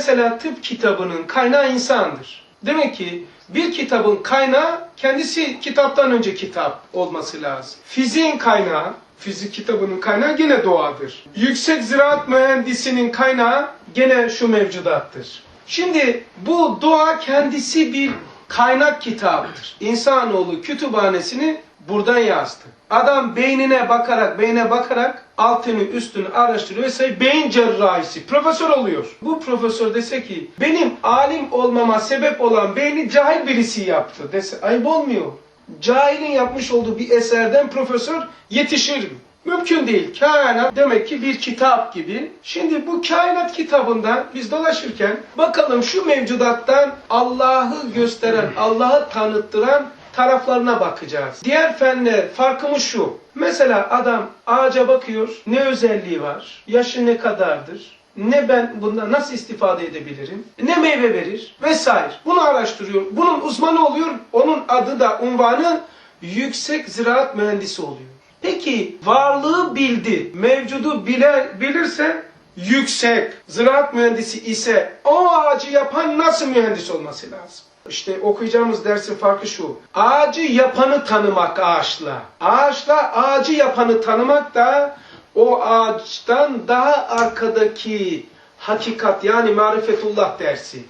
Mesela tıp kitabının kaynağı insandır. Demek ki bir kitabın kaynağı kendisi kitaptan önce kitap olması lazım. Fiziğin kaynağı, fizik kitabının kaynağı gene doğadır. Yüksek ziraat mühendisinin kaynağı gene şu mevcudattır. Şimdi bu doğa kendisi bir kaynak kitabıdır. İnsanoğlu kütüphanesini buradan yazdı. Adam beynine bakarak, beyne bakarak altını üstünü araştırıyor ve beyin cerrahisi, profesör oluyor. Bu profesör dese ki benim alim olmama sebep olan beyni cahil birisi yaptı dese ayıp olmuyor. Cahilin yapmış olduğu bir eserden profesör yetişir mi? Mümkün değil. Kainat demek ki bir kitap gibi. Şimdi bu kainat kitabında biz dolaşırken bakalım şu mevcudattan Allah'ı gösteren, Allah'ı tanıttıran taraflarına bakacağız. Diğer fenler farkımız şu. Mesela adam ağaca bakıyor. Ne özelliği var? Yaşı ne kadardır? Ne ben bundan nasıl istifade edebilirim? Ne meyve verir? Vesaire. Bunu araştırıyor. Bunun uzmanı oluyor. Onun adı da unvanı yüksek ziraat mühendisi oluyor. Peki varlığı bildi, mevcudu biler, bilirse yüksek ziraat mühendisi ise o ağacı yapan nasıl mühendis olması lazım? İşte okuyacağımız dersin farkı şu. Ağacı yapanı tanımak ağaçla. Ağaçla ağacı yapanı tanımak da o ağaçtan daha arkadaki hakikat yani marifetullah dersi.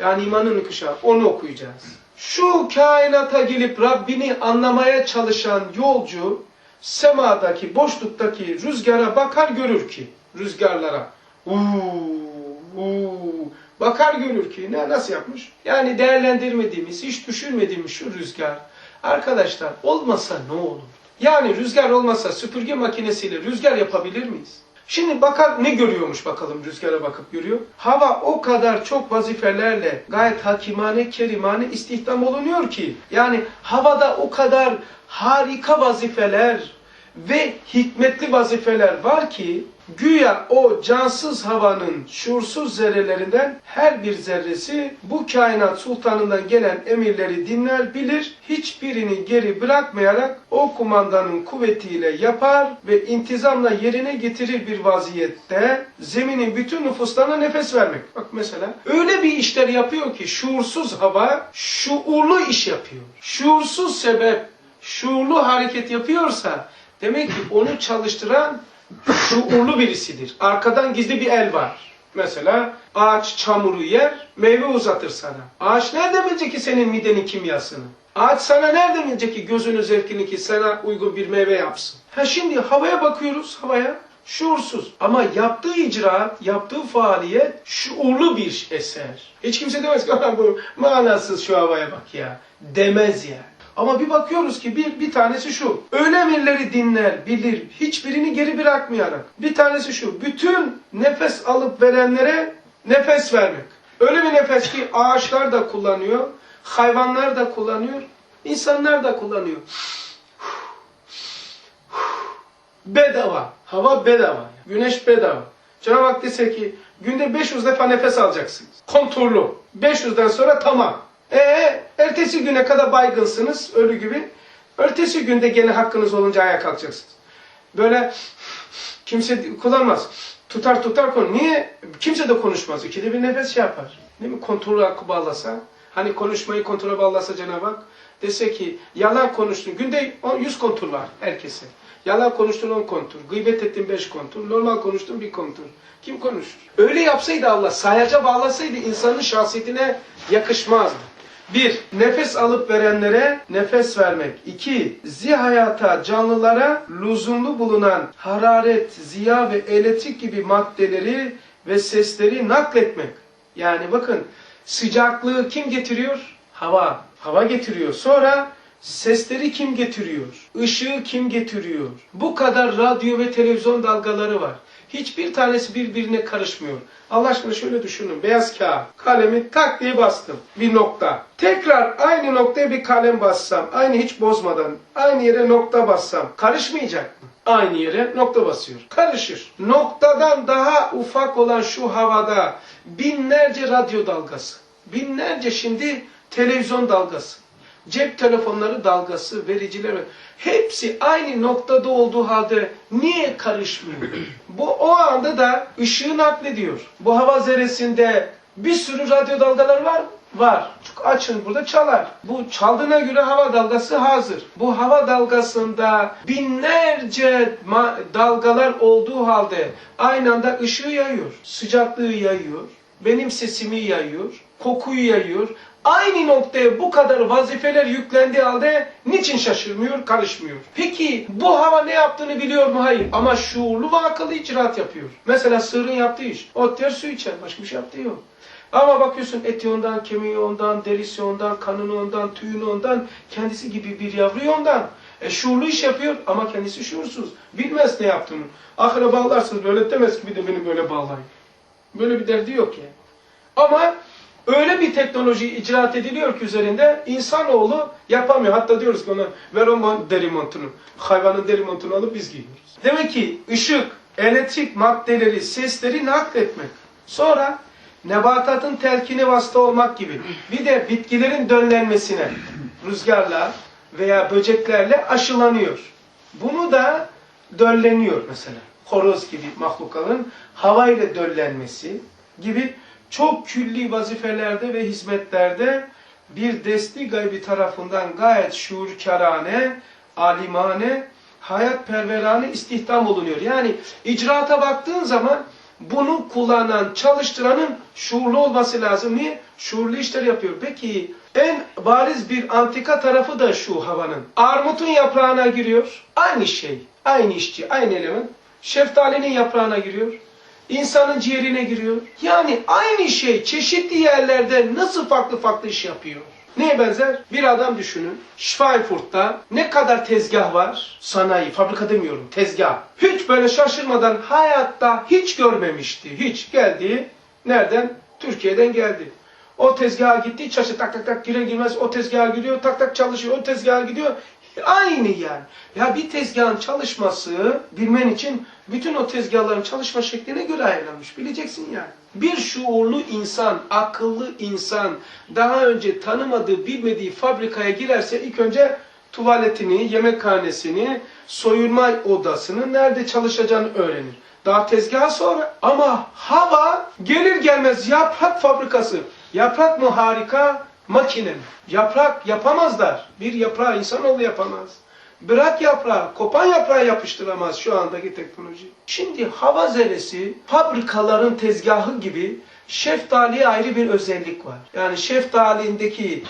Yani imanın kuşağı. Onu okuyacağız. Şu kainata gelip Rabbini anlamaya çalışan yolcu semadaki, boşluktaki rüzgara bakar görür ki. Rüzgarlara. Uuu, uuu. Bakar görür ki ne nasıl yapmış? Yani değerlendirmediğimiz, hiç düşünmediğimiz şu rüzgar. Arkadaşlar olmasa ne olur? Yani rüzgar olmasa süpürge makinesiyle rüzgar yapabilir miyiz? Şimdi bakar ne görüyormuş bakalım rüzgara bakıp görüyor. Hava o kadar çok vazifelerle gayet hakimane, kerimane istihdam olunuyor ki. Yani havada o kadar harika vazifeler ve hikmetli vazifeler var ki güya o cansız havanın şuursuz zerrelerinden her bir zerresi bu kainat sultanından gelen emirleri dinler bilir, hiçbirini geri bırakmayarak o kumandanın kuvvetiyle yapar ve intizamla yerine getirir bir vaziyette zeminin bütün nüfuslarına nefes vermek. Bak mesela öyle bir işler yapıyor ki şuursuz hava şuurlu iş yapıyor. Şuursuz sebep şuurlu hareket yapıyorsa demek ki onu çalıştıran şuurlu birisidir. Arkadan gizli bir el var. Mesela ağaç çamuru yer, meyve uzatır sana. Ağaç nerede bilecek ki senin midenin kimyasını? Ağaç sana nerede bilecek ki gözünün zevkini ki sana uygun bir meyve yapsın? Ha şimdi havaya bakıyoruz, havaya. Şuursuz. Ama yaptığı icraat, yaptığı faaliyet şuurlu bir eser. Hiç kimse demez ki "Aman bu manasız şu havaya bak ya. Demez yani. Ama bir bakıyoruz ki bir, bir tanesi şu. Öyle emirleri dinler, bilir, hiçbirini geri bırakmayarak. Bir tanesi şu. Bütün nefes alıp verenlere nefes vermek. Öyle bir nefes ki ağaçlar da kullanıyor, hayvanlar da kullanıyor, insanlar da kullanıyor. Bedava. Hava bedava. Güneş bedava. Cenab-ı Hak dese ki günde 500 defa nefes alacaksınız. Kontrollü. 500'den sonra tamam. Ee, ertesi güne kadar baygınsınız, ölü gibi. Ertesi günde gene hakkınız olunca ayağa kalkacaksınız. Böyle kimse kullanmaz. Tutar tutar konu. Niye? Kimse de konuşmaz. İkide bir nefes şey yapar. Değil mi? Kontrolü hakkı bağlasa. Hani konuşmayı kontrole bağlasa Cenab-ı Hak. Dese ki yalan konuştun. Günde 100 kontrol var herkese. Yalan konuştun 10 kontrol. Gıybet ettin 5 kontrol. Normal konuştun 1 kontrol. Kim konuşur? Öyle yapsaydı Allah sayaca bağlasaydı insanın şahsiyetine yakışmazdı. Bir, nefes alıp verenlere nefes vermek. İki, zihayata, canlılara lüzumlu bulunan hararet, ziya ve elektrik gibi maddeleri ve sesleri nakletmek. Yani bakın sıcaklığı kim getiriyor? Hava. Hava getiriyor. Sonra sesleri kim getiriyor? Işığı kim getiriyor? Bu kadar radyo ve televizyon dalgaları var. Hiçbir tanesi birbirine karışmıyor. Allah aşkına şöyle düşünün. Beyaz kağıt. Kalemi tak diye bastım. Bir nokta. Tekrar aynı noktaya bir kalem bassam. Aynı hiç bozmadan. Aynı yere nokta bassam. Karışmayacak mı? Aynı yere nokta basıyor. Karışır. Noktadan daha ufak olan şu havada binlerce radyo dalgası. Binlerce şimdi televizyon dalgası. Cep telefonları dalgası, vericiler hepsi aynı noktada olduğu halde niye karışmıyor? Bu o anda da ışığı naklediyor. Bu hava zerresinde Bir sürü radyo dalgaları var. Var. Çünkü açın burada çalar. Bu çaldığına göre hava dalgası hazır. Bu hava dalgasında binlerce dalgalar olduğu halde aynı anda ışığı yayıyor. Sıcaklığı yayıyor. Benim sesimi yayıyor. Kokuyu yayıyor. Aynı noktaya bu kadar vazifeler yüklendiği halde niçin şaşırmıyor, karışmıyor? Peki bu hava ne yaptığını biliyor mu? Hayır. Ama şuurlu ve akıllı icraat yapıyor. Mesela sığırın yaptığı iş. Ot yer su içer. Başka bir şey yaptığı yok. Ama bakıyorsun eti ondan, kemiği ondan, derisi ondan, kanını ondan, tüyünü ondan, kendisi gibi bir yavruyu ondan. E şuurlu iş yapıyor ama kendisi şuursuz. Bilmez ne yaptığını. Ahire bağlarsınız böyle demez ki bir de beni böyle bağlayın. Böyle bir derdi yok yani. Ama öyle bir teknoloji icraat ediliyor ki üzerinde insanoğlu yapamıyor. Hatta diyoruz ki ona ver o deri montunu. Hayvanın deri montunu alıp biz giyiyoruz. Demek ki ışık, elektrik maddeleri, sesleri nakletmek. Sonra nebatatın telkini vasıta olmak gibi. Bir de bitkilerin döllenmesine rüzgarla veya böceklerle aşılanıyor. Bunu da dölleniyor mesela. Horoz gibi mahlukaların havayla döllenmesi gibi çok külli vazifelerde ve hizmetlerde bir desti gaybi tarafından gayet şuurkarane, alimane, hayatperverane istihdam olunuyor. Yani icraata baktığın zaman bunu kullanan, çalıştıranın şuurlu olması lazım. Niye? Şuurlu işler yapıyor. Peki en bariz bir antika tarafı da şu havanın. Armutun yaprağına giriyor. Aynı şey. Aynı işçi, aynı element. Şeftalinin yaprağına giriyor. İnsanın ciğerine giriyor. Yani aynı şey çeşitli yerlerde nasıl farklı farklı iş yapıyor? Neye benzer? Bir adam düşünün. Schweinfurt'ta ne kadar tezgah var? Sanayi, fabrika demiyorum, tezgah. Hiç böyle şaşırmadan hayatta hiç görmemişti. Hiç geldi. Nereden? Türkiye'den geldi. O tezgaha gitti, çarşı tak tak tak girer girmez o tezgaha gidiyor, tak tak çalışıyor, o tezgaha gidiyor. Aynı yani. Ya bir tezgahın çalışması bilmen için bütün o tezgahların çalışma şekline göre ayarlanmış. Bileceksin yani. Bir şuurlu insan, akıllı insan daha önce tanımadığı, bilmediği fabrikaya girerse ilk önce tuvaletini, yemekhanesini, soyunma odasını, nerede çalışacağını öğrenir. Daha tezgaha sonra. Ama hava gelir gelmez yaprak fabrikası. Yaprak mı harika, makine? Yaprak yapamazlar. Bir yaprağı insanoğlu yapamaz. Bırak yaprağı, kopan yaprağı yapıştıramaz şu andaki teknoloji. Şimdi hava zerresi fabrikaların tezgahı gibi şeftaliye ayrı bir özellik var. Yani şeftalindeki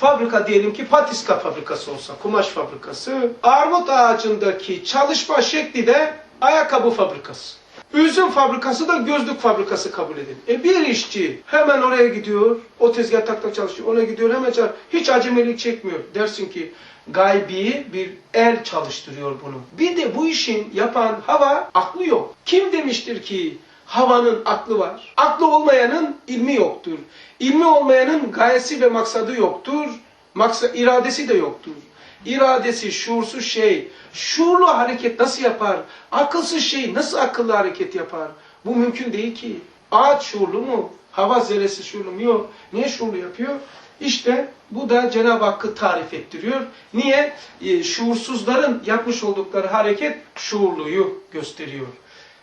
fabrika diyelim ki patiska fabrikası olsa, kumaş fabrikası. Armut ağacındaki çalışma şekli de ayakkabı fabrikası. Üzüm fabrikası da gözlük fabrikası kabul edin. E bir işçi hemen oraya gidiyor, o tezgah tak tak çalışıyor, ona gidiyor hemen çalışıyor. Hiç acemilik çekmiyor. Dersin ki gaybi bir el çalıştırıyor bunu. Bir de bu işin yapan hava aklı yok. Kim demiştir ki havanın aklı var? Aklı olmayanın ilmi yoktur. İlmi olmayanın gayesi ve maksadı yoktur. Maksa, iradesi de yoktur. İradesi şuursuz şey. Şuurlu hareket nasıl yapar? Akılsız şey nasıl akıllı hareket yapar? Bu mümkün değil ki. Ağaç şuurlu mu? Hava zerresi şuurlu mu? Yok. Niye şuurlu yapıyor? İşte bu da Cenab-ı Hakk'ı tarif ettiriyor. Niye? Ee, şuursuzların yapmış oldukları hareket şuurluyu gösteriyor.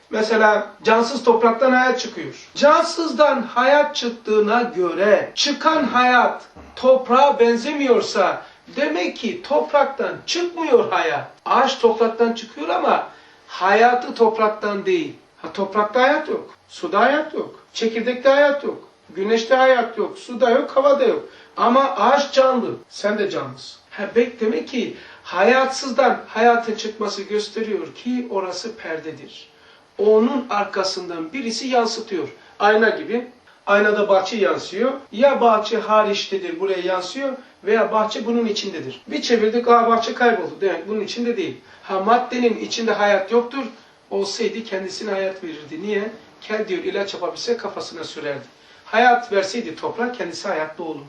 Mesela cansız topraktan hayat çıkıyor. Cansızdan hayat çıktığına göre çıkan hayat toprağa benzemiyorsa demek ki topraktan çıkmıyor hayat. Ağaç topraktan çıkıyor ama hayatı topraktan değil. Ha, toprakta hayat yok. Suda hayat yok. Çekirdekte hayat yok. Güneşte hayat yok. Suda yok, havada yok. Ama ağaç canlı. Sen de canlısın. Ha, demek ki hayatsızdan hayatın çıkması gösteriyor ki orası perdedir onun arkasından birisi yansıtıyor. Ayna gibi. Aynada bahçe yansıyor. Ya bahçe hariçtedir buraya yansıyor veya bahçe bunun içindedir. Bir çevirdik aa bahçe kayboldu. Demek bunun içinde değil. Ha maddenin içinde hayat yoktur. Olsaydı kendisine hayat verirdi. Niye? Kel diyor ilaç yapabilse kafasına sürerdi. Hayat verseydi toprak kendisi hayatlı olurdu.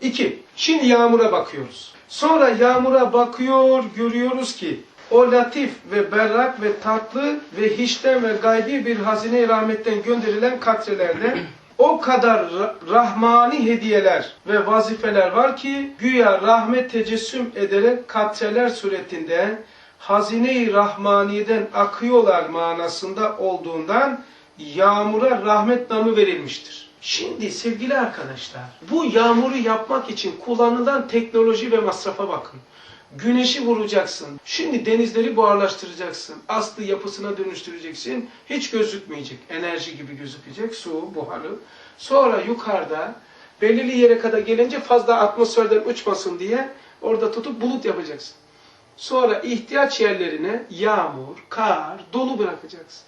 İki, şimdi yağmura bakıyoruz. Sonra yağmura bakıyor, görüyoruz ki o latif ve berrak ve tatlı ve hiçten ve gaybi bir hazine-i rahmetten gönderilen katrelerde o kadar ra- rahmani hediyeler ve vazifeler var ki güya rahmet tecessüm ederek katreler suretinde hazine-i rahmaniyeden akıyorlar manasında olduğundan yağmura rahmet namı verilmiştir. Şimdi sevgili arkadaşlar, bu yağmuru yapmak için kullanılan teknoloji ve masrafa bakın. Güneşi vuracaksın. Şimdi denizleri buharlaştıracaksın. Aslı yapısına dönüştüreceksin. Hiç gözükmeyecek. Enerji gibi gözükecek. Su, buharı. Sonra yukarıda belirli yere kadar gelince fazla atmosferden uçmasın diye orada tutup bulut yapacaksın. Sonra ihtiyaç yerlerine yağmur, kar, dolu bırakacaksın.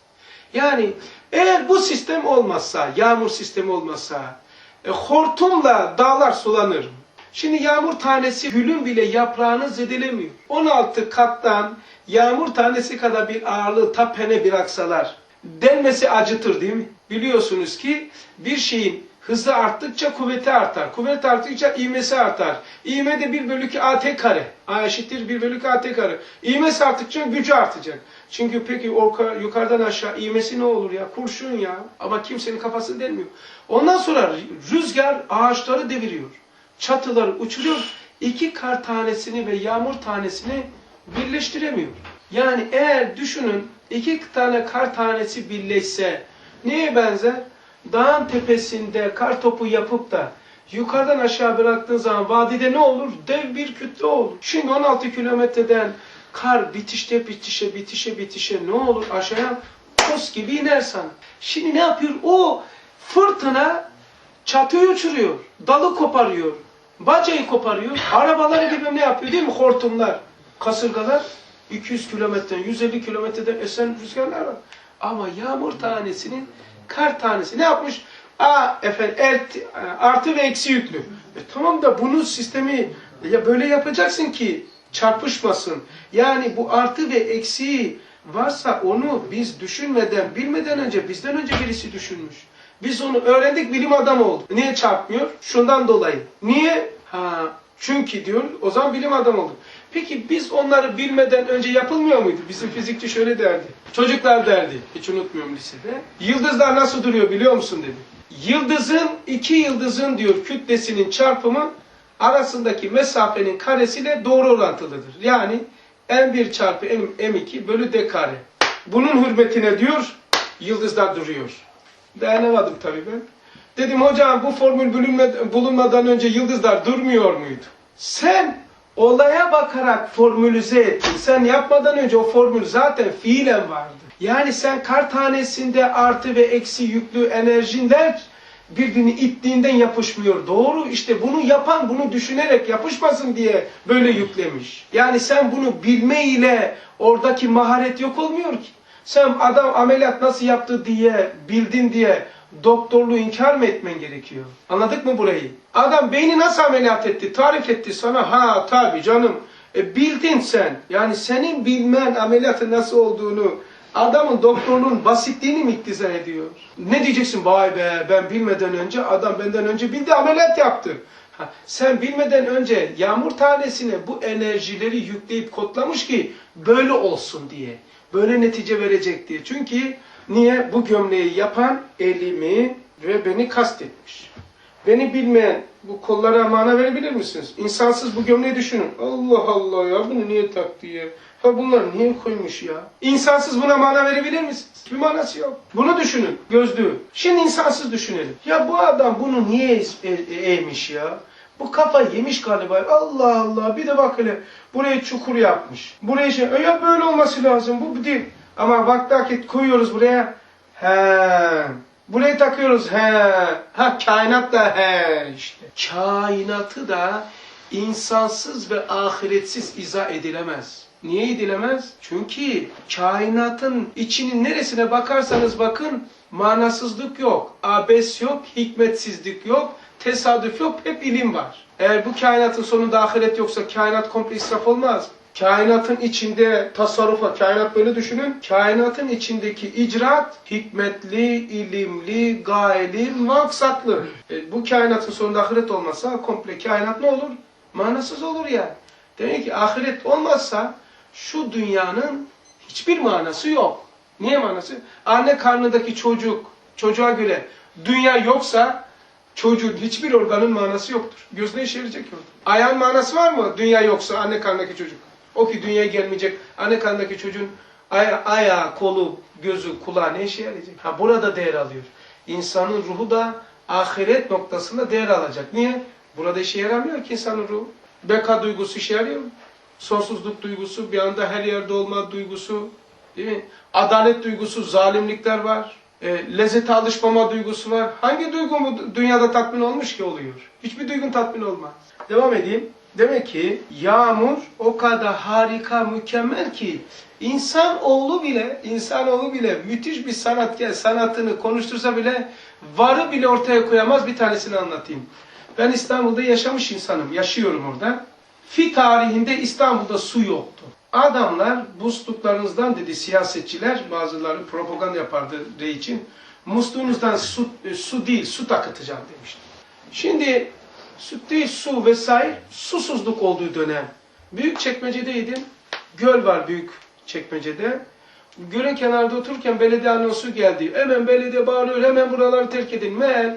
Yani eğer bu sistem olmazsa, yağmur sistemi olmazsa, e, hortumla dağlar sulanır. Şimdi yağmur tanesi gülün bile yaprağını zedelemiyor. 16 kattan yağmur tanesi kadar bir ağırlığı tapene bıraksalar, delmesi acıtır değil mi? Biliyorsunuz ki bir şeyin hızı arttıkça kuvveti artar. Kuvvet arttıkça ivmesi artar. İvme de 1 bölü 2 at kare. A eşittir 1 bölü 2 at kare. İvmesi arttıkça gücü artacak. Çünkü peki orka, yukarıdan aşağı ivmesi ne olur ya? Kurşun ya. Ama kimsenin kafasını delmiyor. Ondan sonra rüzgar ağaçları deviriyor. Çatıları uçuruyor. İki kar tanesini ve yağmur tanesini birleştiremiyor. Yani eğer düşünün iki tane kar tanesi birleşse neye benzer? Dağın tepesinde kar topu yapıp da yukarıdan aşağı bıraktığın zaman vadide ne olur? Dev bir kütle olur. Şimdi 16 kilometreden kar bitişte bitişe bitişe bitişe ne olur? Aşağıya toz gibi iner sana. Şimdi ne yapıyor? O fırtına çatıyı uçuruyor. Dalı koparıyor. Bacayı koparıyor. Arabaları gibi ne yapıyor değil mi? Hortumlar, kasırgalar 200 kilometreden, 150 kilometreden esen rüzgarlar var. Ama yağmur tanesinin kar tanesi ne yapmış? Aa efendim ert- artı ve eksi yüklü. E tamam da bunun sistemi ya böyle yapacaksın ki çarpışmasın. Yani bu artı ve eksi varsa onu biz düşünmeden, bilmeden önce bizden önce birisi düşünmüş. Biz onu öğrendik bilim adamı oldu. Niye çarpmıyor? Şundan dolayı. Niye? Ha, çünkü diyor o zaman bilim adamı olduk. Peki biz onları bilmeden önce yapılmıyor muydu? Bizim fizikçi şöyle derdi. Çocuklar derdi. Hiç unutmuyorum lisede. Yıldızlar nasıl duruyor biliyor musun dedi. Yıldızın, iki yıldızın diyor kütlesinin çarpımı arasındaki mesafenin karesiyle doğru orantılıdır. Yani M1 çarpı M, M2 bölü D kare. Bunun hürmetine diyor yıldızlar duruyor. Dayanamadım tabii ben. Dedim hocam bu formül bulunma- bulunmadan önce yıldızlar durmuyor muydu? Sen olaya bakarak formülize ettin. Sen yapmadan önce o formül zaten fiilen vardı. Yani sen kar tanesinde artı ve eksi yüklü enerjinler birbirini ittiğinden yapışmıyor. Doğru işte bunu yapan bunu düşünerek yapışmasın diye böyle yüklemiş. Yani sen bunu bilme ile oradaki maharet yok olmuyor ki. Sen adam ameliyat nasıl yaptı diye bildin diye doktorluğu inkar mı etmen gerekiyor? Anladık mı burayı? Adam beyni nasıl ameliyat etti? Tarif etti sana. Ha tabi canım. E, bildin sen. Yani senin bilmen ameliyatın nasıl olduğunu adamın doktorluğun basitliğini mi iktiza ediyor? Ne diyeceksin? Vay be ben bilmeden önce adam benden önce bildi ameliyat yaptı. Ha, sen bilmeden önce yağmur tanesine bu enerjileri yükleyip kodlamış ki böyle olsun diye. Böyle netice verecek diye. Çünkü niye? Bu gömleği yapan elimi ve beni kastetmiş. Beni bilmeyen bu kollara mana verebilir misiniz? İnsansız bu gömleği düşünün. Allah Allah ya bunu niye taktı ya? Ha bunlar niye koymuş ya? İnsansız buna mana verebilir misiniz? Bir manası yok. Bunu düşünün. Gözlüğü. Şimdi insansız düşünelim. Ya bu adam bunu niye e- e- eğmiş ya? Bu kafa yemiş galiba. Allah Allah. Bir de bak hele. Burayı çukur yapmış. Buraya şey. E ya böyle olması lazım. Bu değil. Ama dakik koyuyoruz buraya. He. Burayı takıyoruz. He. Ha kainat da he işte. Kainatı da insansız ve ahiretsiz izah edilemez. Niye edilemez? Çünkü kainatın içinin neresine bakarsanız bakın manasızlık yok, abes yok, hikmetsizlik yok, tesadüf yok, hep ilim var. Eğer bu kainatın sonunda ahiret yoksa kainat komple israf olmaz. Kainatın içinde tasarrufa, kainat böyle düşünün. Kainatın içindeki icraat hikmetli, ilimli, gayeli, maksatlı. E, bu kainatın sonunda ahiret olmasa komple kainat ne olur? Manasız olur yani. Demek ki ahiret olmazsa şu dünyanın hiçbir manası yok. Niye manası? Anne karnındaki çocuk, çocuğa göre dünya yoksa çocuğun hiçbir organın manası yoktur. Gözüne işleyecek orada. Ayağın manası var mı? Dünya yoksa anne karnındaki çocuk. O ki dünyaya gelmeyecek. Anne karnındaki çocuğun aya, ayağı, kolu, gözü, kulağı ne işe yarayacak? Ha burada değer alıyor. İnsanın ruhu da ahiret noktasında değer alacak. Niye? Burada işe yaramıyor ki insanın ruhu. Beka duygusu işe yarıyor mu? Sonsuzluk duygusu, bir anda her yerde olma duygusu, değil mi? Adalet duygusu, zalimlikler var. E, lezzete alışmama duygusu var. Hangi duygu mu dünyada tatmin olmuş ki oluyor? Hiçbir duygun tatmin olmaz. Devam edeyim. Demek ki yağmur o kadar harika, mükemmel ki insan oğlu bile, insan oğlu bile müthiş bir sanatkar sanatını konuştursa bile varı bile ortaya koyamaz bir tanesini anlatayım. Ben İstanbul'da yaşamış insanım, yaşıyorum orada. Fi tarihinde İstanbul'da su yoktu. Adamlar musluklarınızdan dedi siyasetçiler, bazıları propaganda yapardı rey için. Musluğunuzdan su, e, su değil, su akıtacağım demişti. Şimdi süt değil, su vesaire susuzluk olduğu dönem. Büyük çekmecedeydim. Göl var büyük çekmecede. Gölün kenarında otururken belediye anonsu geldi. Hemen belediye bağırıyor, hemen buraları terk edin. Meğer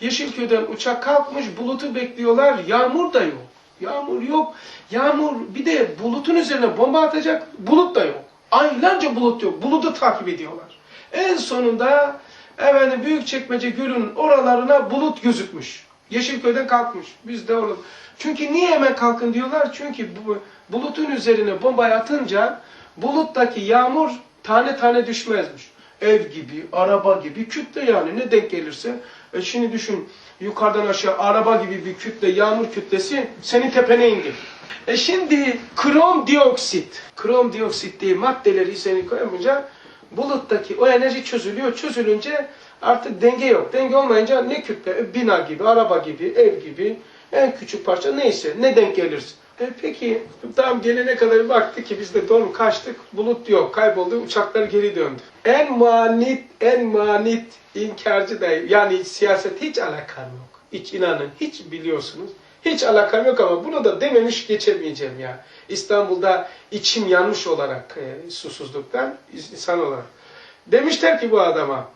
Yeşilköy'den uçak kalkmış, bulutu bekliyorlar. Yağmur da yok. Yağmur yok. Yağmur bir de bulutun üzerine bomba atacak. Bulut da yok. Aylarca bulut yok. Bulutu takip ediyorlar. En sonunda efendim Büyükçekmece Gölü'nün oralarına bulut gözükmüş. Yeşilköy'den kalkmış. Biz de orada. Çünkü niye hemen kalkın diyorlar? Çünkü bu bulutun üzerine bombayı atınca buluttaki yağmur tane tane düşmezmiş. Ev gibi, araba gibi, kütle yani ne denk gelirse. E şimdi düşün yukarıdan aşağı araba gibi bir kütle, yağmur kütlesi senin tepene indi. E şimdi krom dioksit, krom dioksit diye maddeleri seni koyunca buluttaki o enerji çözülüyor. Çözülünce artık denge yok. Denge olmayınca ne kütle, E, bina gibi, araba gibi, ev gibi en küçük parça neyse ne denk gelirse. E peki tam gelene kadar baktı ki biz de doğru kaçtık. Bulut yok. Kayboldu. Uçaklar geri döndü. En manit, en manit inkarcı da yani siyaset hiç alakam yok. Hiç inanın. Hiç biliyorsunuz. Hiç alakam yok ama bunu da dememiş geçemeyeceğim ya. İstanbul'da içim yanmış olarak e, susuzluktan insan olarak. Demişler ki bu adama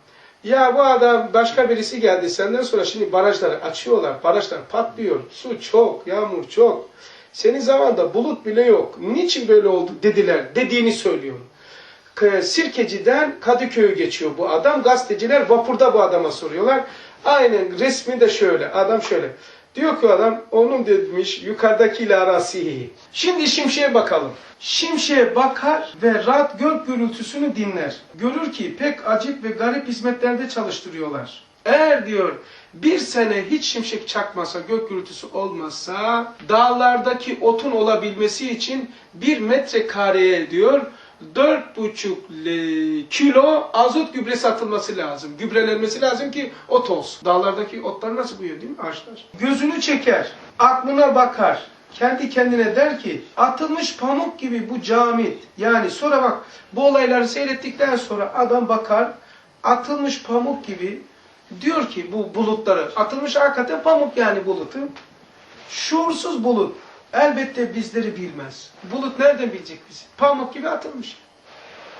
ya bu adam başka birisi geldi senden sonra şimdi barajları açıyorlar. Barajlar patlıyor. Su çok, yağmur çok. Senin zamanda bulut bile yok. Niçin böyle oldu dediler. Dediğini söylüyorum. K- Sirkeci'den Kadıköy'e geçiyor bu adam. Gazeteciler vapurda bu adama soruyorlar. Aynen resmi de şöyle. Adam şöyle. Diyor ki adam onun demiş yukarıdakiyle arası iyi. Şimdi Şimşek'e bakalım. Şimşek'e bakar ve rahat gök gürültüsünü dinler. Görür ki pek acip ve garip hizmetlerde çalıştırıyorlar. Eğer diyor bir sene hiç şimşek çakmasa, gök gürültüsü olmasa dağlardaki otun olabilmesi için bir metrekareye diyor dört buçuk kilo azot gübresi atılması lazım. Gübrelenmesi lazım ki ot olsun. Dağlardaki otlar nasıl büyüyor değil mi ağaçlar? Gözünü çeker, aklına bakar. Kendi kendine der ki atılmış pamuk gibi bu camit. Yani sonra bak bu olayları seyrettikten sonra adam bakar atılmış pamuk gibi diyor ki bu bulutları atılmış hakikaten pamuk yani bulutu. Şuursuz bulut elbette bizleri bilmez. Bulut nereden bilecek bizi? Pamuk gibi atılmış.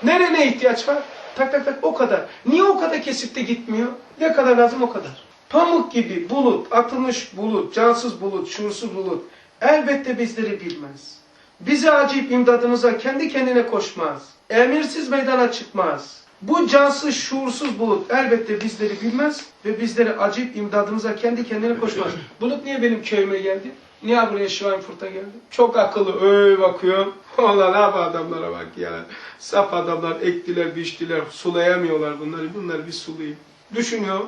Nereye ne ihtiyaç var? Tak tak tak o kadar. Niye o kadar kesip de gitmiyor? Ne kadar lazım o kadar. Pamuk gibi bulut, atılmış bulut, cansız bulut, şuursuz bulut elbette bizleri bilmez. Bize acip imdadımıza kendi kendine koşmaz. Emirsiz meydana çıkmaz. Bu cansız, şuursuz bulut elbette bizleri bilmez ve bizleri acip imdadımıza kendi kendine koşmaz. Bulut niye benim köyüme geldi? Niye buraya Schweinfurt'a geldi? Çok akıllı. Öyle bakıyor. Valla ne yapı adamlara bak ya. Saf adamlar ektiler, biçtiler. Sulayamıyorlar bunları. Bunları bir sulayayım. Düşünüyor.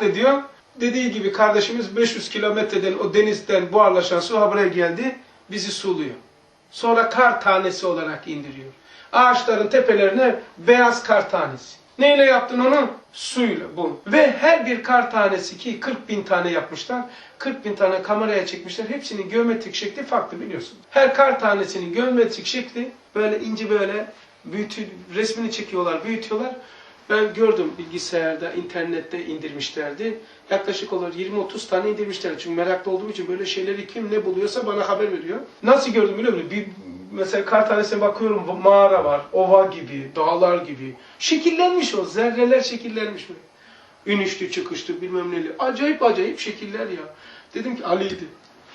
Ne diyor? Dediği gibi kardeşimiz 500 kilometreden o denizden buharlaşan su ha buraya geldi. Bizi suluyor. Sonra kar tanesi olarak indiriyor. Ağaçların tepelerine beyaz kar tanesi. Neyle yaptın onu? Suyla bu. Ve her bir kar tanesi ki 40 bin tane yapmışlar. 40 bin tane kameraya çekmişler. Hepsinin geometrik şekli farklı biliyorsun. Her kar tanesinin geometrik şekli böyle ince böyle büyütü, resmini çekiyorlar, büyütüyorlar. Ben gördüm bilgisayarda, internette indirmişlerdi. Yaklaşık olarak 20-30 tane indirmişler. Çünkü meraklı olduğum için böyle şeyleri kim ne buluyorsa bana haber veriyor. Nasıl gördüm biliyor musun? Bir, mesela kar tanesine bakıyorum mağara var, ova gibi, dağlar gibi. Şekillenmiş o, zerreler şekillenmiş. İnişli çıkışlı bilmem neli. Acayip acayip şekiller ya. Dedim ki Ali'ydi.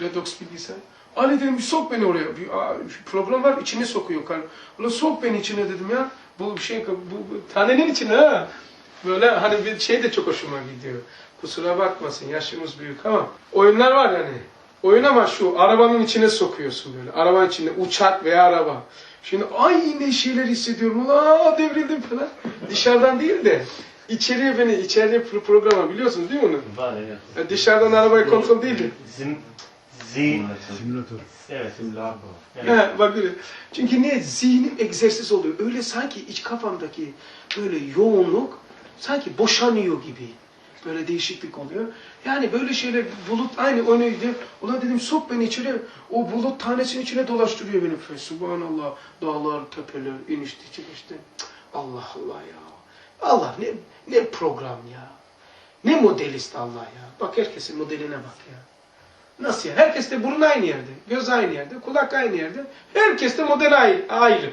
Redox bilgisayar. Ali dedim bir sok beni oraya. Bir, aa, program var içine sokuyor. Ulan sok beni içine dedim ya. Bu şey bu, bu tanenin içine ha. Böyle hani bir şey de çok hoşuma gidiyor. Kusura bakmasın yaşımız büyük ama oyunlar var yani. Oyun ama şu arabanın içine sokuyorsun böyle. Arabanın içinde uçak veya araba. Şimdi ay ne şeyler hissediyorum. Aa devrildim falan. Dışarıdan değil de içeriye beni içeriye pro- programa biliyorsunuz değil mi onu? Var. Ya dışarıdan arabayı kontrol değil de. Zim, zi, Simülatör. evet. Evet. He, bak böyle. Çünkü niye? Zihnim egzersiz oluyor. Öyle sanki iç kafamdaki böyle yoğunluk sanki boşanıyor gibi. Böyle değişiklik oluyor. Yani böyle şeyler bulut aynı oyuna gidiyor. Ulan dedim sok beni içeri. O bulut tanesinin içine dolaştırıyor beni. Fe, Subhanallah. Dağlar, tepeler, inişti çıkıştı. Allah Allah ya. Allah ne ne program ya. Ne modelist Allah ya. Bak herkesin modeline bak ya. Nasıl ya? Herkes de burun aynı yerde, göz aynı yerde, kulak aynı yerde. Herkes de model ayrı. ayrı.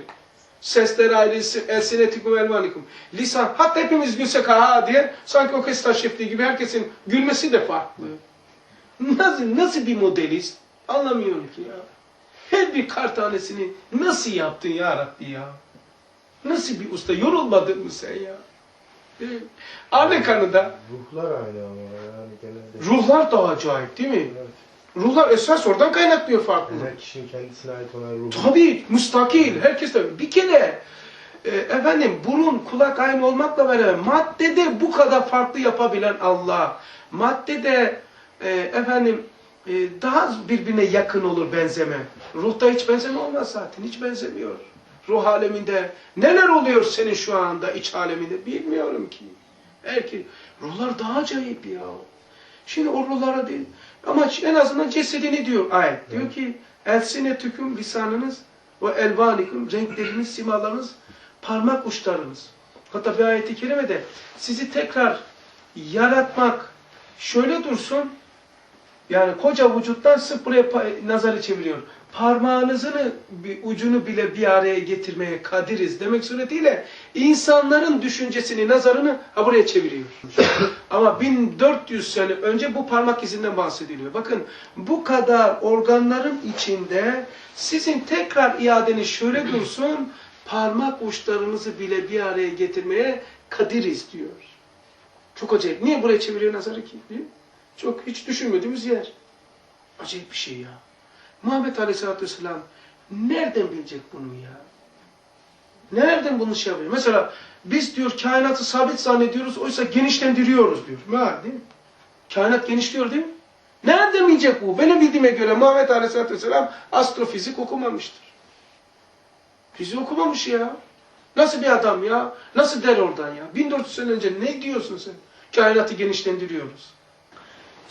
Sesler ayrı, elsinetikum elvanikum. Lisan, hatta hepimiz gülsek ha diye sanki orkestra şefliği gibi herkesin gülmesi de farklı. Nasıl, nasıl bir modelist? Anlamıyorum ki ya. Her bir kar tanesini nasıl yaptın ya Rabbi ya? Nasıl bir usta? Yorulmadın mı sen ya? Mi? Anne kanıda Ruhlar aynı ama yani genelde. ruhlar da acayip değil mi? Evet. Ruhlar esas oradan kaynaklıyor farklılık. Her kişinin kendisine ait olan ruhu. Tabii, müstakil. Herkes de. Bir kere e, efendim burun, kulak aynı olmakla beraber maddede bu kadar farklı yapabilen Allah. Maddede e, efendim e, daha birbirine yakın olur benzeme. Ruhta hiç benzeme olmaz zaten. Hiç benzemiyor. Ruh aleminde neler oluyor senin şu anda iç aleminde bilmiyorum ki. Belki ruhlar daha acayip ya. Şimdi o ruhlara değil. Ama en azından cesedini diyor ayet. Diyor ki elsinetüküm lisanınız ve elvanikum renkleriniz, simalarınız, parmak uçlarınız. Hatta bir ayeti kerimede sizi tekrar yaratmak şöyle dursun yani koca vücuttan sırf buraya nazarı çeviriyor. Parmağınızın bir ucunu bile bir araya getirmeye kadiriz demek suretiyle insanların düşüncesini, nazarını ha buraya çeviriyor. Ama 1400 sene önce bu parmak izinden bahsediliyor. Bakın bu kadar organların içinde sizin tekrar iadeniz şöyle dursun, parmak uçlarınızı bile bir araya getirmeye kadiriz diyor. Çok acayip. Niye buraya çeviriyor nazarı ki? Mi? Çok hiç düşünmediğimiz yer. Acayip bir şey ya. Muhammed Aleyhisselatü Vesselam nereden bilecek bunu ya? Nereden bunu şey yapıyor? Mesela biz diyor kainatı sabit zannediyoruz, oysa genişlendiriyoruz diyor. Meğer değil mi? Kainat genişliyor değil mi? Nereden bilecek bu? Benim bildiğime göre Muhammed Aleyhisselatü Vesselam astrofizik okumamıştır. Fizik okumamış ya. Nasıl bir adam ya? Nasıl der oradan ya? 1400 sene önce ne diyorsun sen? Kainatı genişlendiriyoruz.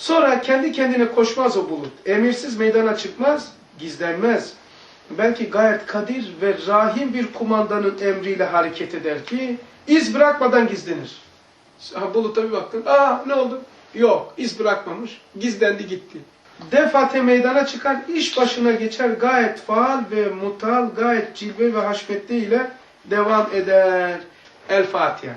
Sonra kendi kendine koşmaz o bulut. Emirsiz meydana çıkmaz, gizlenmez. Belki gayet kadir ve rahim bir kumandanın emriyle hareket eder ki iz bırakmadan gizlenir. Ha, buluta bir baktın, aa ne oldu? Yok, iz bırakmamış, gizlendi gitti. Defate meydana çıkar, iş başına geçer gayet faal ve mutal, gayet cilve ve haşmetli ile devam eder. El Fatiha.